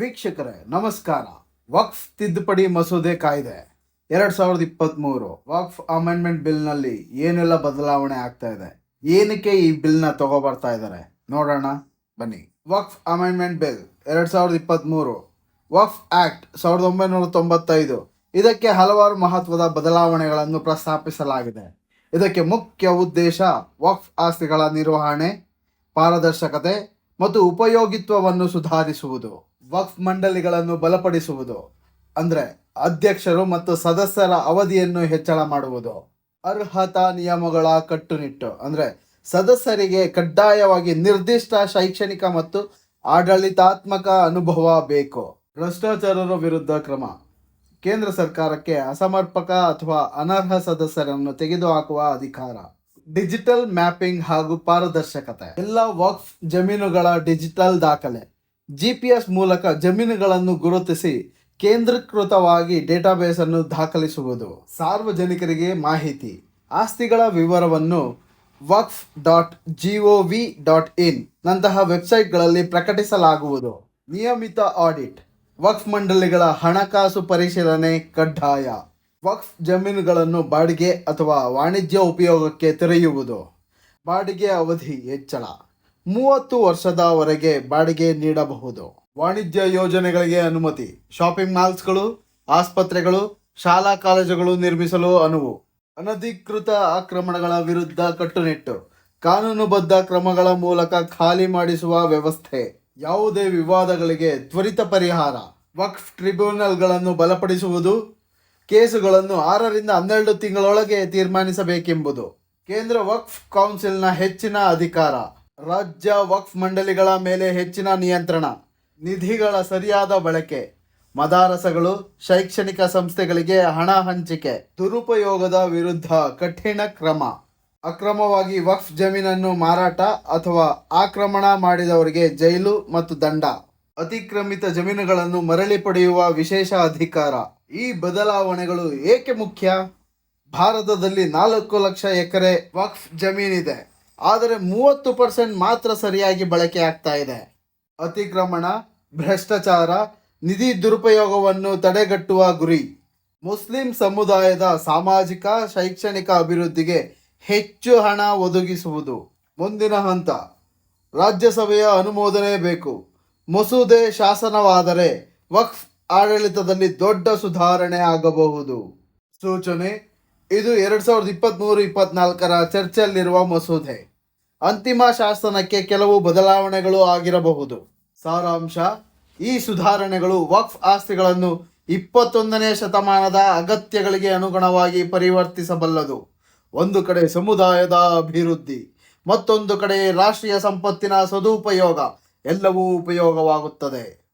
ವೀಕ್ಷಕರೇ, ನಮಸ್ಕಾರ. ವಕ್ಫ್ ತಿದ್ದುಪಡಿ ಮಸೂದೆ ಕಾಯ್ದೆ, ಎರಡ್ ಸಾವಿರದ ಇಪ್ಪತ್ತ್ ಮೂರು ವಕ್ಫ್ ಅಮೆಂಡ್ಮೆಂಟ್ ಬಿಲ್ನಲ್ಲಿ ಏನೆಲ್ಲ ಬದಲಾವಣೆ ಆಗ್ತಾ ಇದೆ? ಏನಕ್ಕೆ ಈ ಬಿಲ್ನ ತಗೋಬರ್ತಾ ಇದ್ದಾರೆ? ನೋಡೋಣ, ಬನ್ನಿ. ವಕ್ಫ್ ಅಮೆಂಡ್ಮೆಂಟ್ ಬಿಲ್, ಎರಡ್ ಸಾವಿರದ ಇಪ್ಪತ್ತ್ ಮೂರು ವಕ್ಫ್ ಆಕ್ಟ್, ಸಾವಿರದ ಒಂಬೈನೂರ ತೊಂಬತ್ತೈದು. ಇದಕ್ಕೆ ಹಲವಾರು ಮಹತ್ವದ ಬದಲಾವಣೆಗಳನ್ನು ಪ್ರಸ್ತಾಪಿಸಲಾಗಿದೆ. ಇದಕ್ಕೆ ಮುಖ್ಯ ಉದ್ದೇಶ ವಕ್ಫ್ ಆಸ್ತಿಗಳ ನಿರ್ವಹಣೆ, ಪಾರದರ್ಶಕತೆ ಮತ್ತು ಉಪಯೋಗಿತ್ವವನ್ನು ಸುಧಾರಿಸುವುದು. ವಕ್ಫ್ ಮಂಡಳಿಗಳನ್ನು ಬಲಪಡಿಸುವುದು, ಅಂದರೆ ಅಧ್ಯಕ್ಷರು ಮತ್ತು ಸದಸ್ಯರ ಅವಧಿಯನ್ನು ಹೆಚ್ಚಳ ಮಾಡುವುದು. ಅರ್ಹತಾ ನಿಯಮಗಳ ಕಟ್ಟುನಿಟ್ಟು, ಅಂದರೆ ಸದಸ್ಯರಿಗೆ ಕಡ್ಡಾಯವಾಗಿ ನಿರ್ದಿಷ್ಟ ಶೈಕ್ಷಣಿಕ ಮತ್ತು ಆಡಳಿತಾತ್ಮಕ ಅನುಭವ ಬೇಕು. ಭ್ರಷ್ಟಾಚಾರರ ವಿರುದ್ಧ ಕ್ರಮ. ಕೇಂದ್ರ ಸರ್ಕಾರಕ್ಕೆ ಅಸಮರ್ಪಕ ಅಥವಾ ಅನರ್ಹ ಸದಸ್ಯರನ್ನು ತೆಗೆದುಹಾಕುವ ಅಧಿಕಾರ. ಡಿಜಿಟಲ್ ಮ್ಯಾಪಿಂಗ್ ಹಾಗೂ ಪಾರದರ್ಶಕತೆ. ಎಲ್ಲ ವಕ್ಫ್ ಜಮೀನುಗಳ ಡಿಜಿಟಲ್ ದಾಖಲೆ. ಜಿಪಿಎಸ್ ಮೂಲಕ ಜಮೀನುಗಳನ್ನು ಗುರುತಿಸಿ ಕೇಂದ್ರೀಕೃತವಾಗಿ ಡೇಟಾಬೇಸ್ ಅನ್ನು ದಾಖಲಿಸುವುದು. ಸಾರ್ವಜನಿಕರಿಗೆ ಮಾಹಿತಿ. ಆಸ್ತಿಗಳ ವಿವರವನ್ನು ವಕ್ಫ್ ಡಾಟ್ ವಿ ಡಾಟ್ ಇನ್ ನಂತಹ ವೆಬ್ಸೈಟ್ಗಳಲ್ಲಿ ಪ್ರಕಟಿಸಲಾಗುವುದು. ನಿಯಮಿತ ಆಡಿಟ್. ವಕ್ಫ್ ಮಂಡಳಿಗಳ ಹಣಕಾಸು ಪರಿಶೀಲನೆ ಕಡ್ಡಾಯ. ವಕ್ಫ್ ಜಮೀನುಗಳನ್ನು ಬಾಡಿಗೆ ಅಥವಾ ವಾಣಿಜ್ಯ ಉಪಯೋಗಕ್ಕೆ ತೆರೆಯುವುದು. ಬಾಡಿಗೆ ಅವಧಿ ಹೆಚ್ಚಳ. ಮೂವತ್ತು ವರ್ಷದವರೆಗೆ ಬಾಡಿಗೆ ನೀಡಬಹುದು. ವಾಣಿಜ್ಯ ಯೋಜನೆಗಳಿಗೆ ಅನುಮತಿ. ಶಾಪಿಂಗ್ ಮಾಲ್ಸ್ಗಳು, ಆಸ್ಪತ್ರೆಗಳು, ಶಾಲಾ ಕಾಲೇಜುಗಳು ನಿರ್ಮಿಸಲು ಅನುವು. ಅನಧಿಕೃತ ಆಕ್ರಮಣಗಳ ವಿರುದ್ಧ ಕಟ್ಟುನಿಟ್ಟು. ಕಾನೂನುಬದ್ಧ ಕ್ರಮಗಳ ಮೂಲಕ ಖಾಲಿ ಮಾಡಿಸುವ ವ್ಯವಸ್ಥೆ. ಯಾವುದೇ ವಿವಾದಗಳಿಗೆ ತ್ವರಿತ ಪರಿಹಾರ. ವಕ್ಫ್ ಟ್ರಿಬ್ಯುನಲ್ಗಳನ್ನು ಬಲಪಡಿಸುವುದು. ಕೇಸುಗಳನ್ನು ಆರರಿಂದ ಹನ್ನೆರಡು ತಿಂಗಳೊಳಗೆ ತೀರ್ಮಾನಿಸಬೇಕೆಂಬುದು. ಕೇಂದ್ರ ವಕ್ಫ್ ಕೌನ್ಸಿಲ್ನ ಹೆಚ್ಚಿನ ಅಧಿಕಾರ. ರಾಜ್ಯ ವಕ್ಫ್ ಮಂಡಳಿಗಳ ಮೇಲೆ ಹೆಚ್ಚಿನ ನಿಯಂತ್ರಣ, ನಿಧಿಗಳ ಸರಿಯಾದ ಬಳಕೆ, ಮದಾರಸಗಳು, ಶೈಕ್ಷಣಿಕ ಸಂಸ್ಥೆಗಳಿಗೆ ಹಣ ಹಂಚಿಕೆ, ದುರುಪಯೋಗದ ವಿರುದ್ಧ ಕಠಿಣ ಕ್ರಮ. ಅಕ್ರಮವಾಗಿ ವಕ್ಫ್ ಜಮೀನನ್ನು ಮಾರಾಟ ಅಥವಾ ಆಕ್ರಮಣ ಮಾಡಿದವರಿಗೆ ಜೈಲು ಮತ್ತು ದಂಡ. ಅತಿಕ್ರಮಿತ ಜಮೀನುಗಳನ್ನು ಮರಳಿ ಪಡೆಯುವ ವಿಶೇಷ ಅಧಿಕಾರ. ಈ ಬದಲಾವಣೆಗಳು ಏಕೆ ಮುಖ್ಯ? ಭಾರತದಲ್ಲಿ ನಾಲ್ಕು ಲಕ್ಷ ಎಕರೆ ವಕ್ಫ್ ಜಮೀನಿದೆ. ಆದರೆ ಮೂವತ್ತು ಪರ್ಸೆಂಟ್ ಮಾತ್ರ ಸರಿಯಾಗಿ ಬಳಕೆ ಆಗ್ತಾ ಇದೆ. ಅತಿಕ್ರಮಣ, ಭ್ರಷ್ಟಾಚಾರ, ನಿಧಿ ದುರುಪಯೋಗವನ್ನು ತಡೆಗಟ್ಟುವ ಗುರಿ. ಮುಸ್ಲಿಂ ಸಮುದಾಯದ ಸಾಮಾಜಿಕ, ಶೈಕ್ಷಣಿಕ ಅಭಿವೃದ್ಧಿಗೆ ಹೆಚ್ಚು ಹಣ ಒದಗಿಸುವುದು ಮುಂದಿನ ಹಂತ. ರಾಜ್ಯಸಭೆಯ ಅನುಮೋದನೆ ಬೇಕು. ಮಸೂದೆ ಶಾಸನವಾದರೆ ವಕ್ಫ್ ಆಡಳಿತದಲ್ಲಿ ದೊಡ್ಡ ಸುಧಾರಣೆ ಆಗಬಹುದು. ಸೂಚನೆ ಇದು ಎರಡ್ ಸಾವಿರದ ಇಪ್ಪತ್ತ್ಮೂರು ಇಪ್ಪತ್ನಾಲ್ಕರ ಚರ್ಚೆಯಲ್ಲಿರುವ ಮಸೂದೆ. ಅಂತಿಮ ಶಾಸನಕ್ಕೆ ಕೆಲವು ಬದಲಾವಣೆಗಳು ಆಗಿರಬಹುದು. ಸಾರಾಂಶ, ಈ ಸುಧಾರಣೆಗಳು ವಕ್ಫ್ ಆಸ್ತಿಗಳನ್ನು ಇಪ್ಪತ್ತೊಂದನೇ ಶತಮಾನದ ಅಗತ್ಯಗಳಿಗೆ ಅನುಗುಣವಾಗಿ ಪರಿವರ್ತಿಸಬಲ್ಲದು. ಒಂದು ಕಡೆ ಸಮುದಾಯದ ಅಭಿವೃದ್ಧಿ, ಮತ್ತೊಂದು ಕಡೆ ರಾಷ್ಟ್ರೀಯ ಸಂಪತ್ತಿನ ಸದುಪಯೋಗ, ಎಲ್ಲವೂ ಉಪಯೋಗವಾಗುತ್ತದೆ.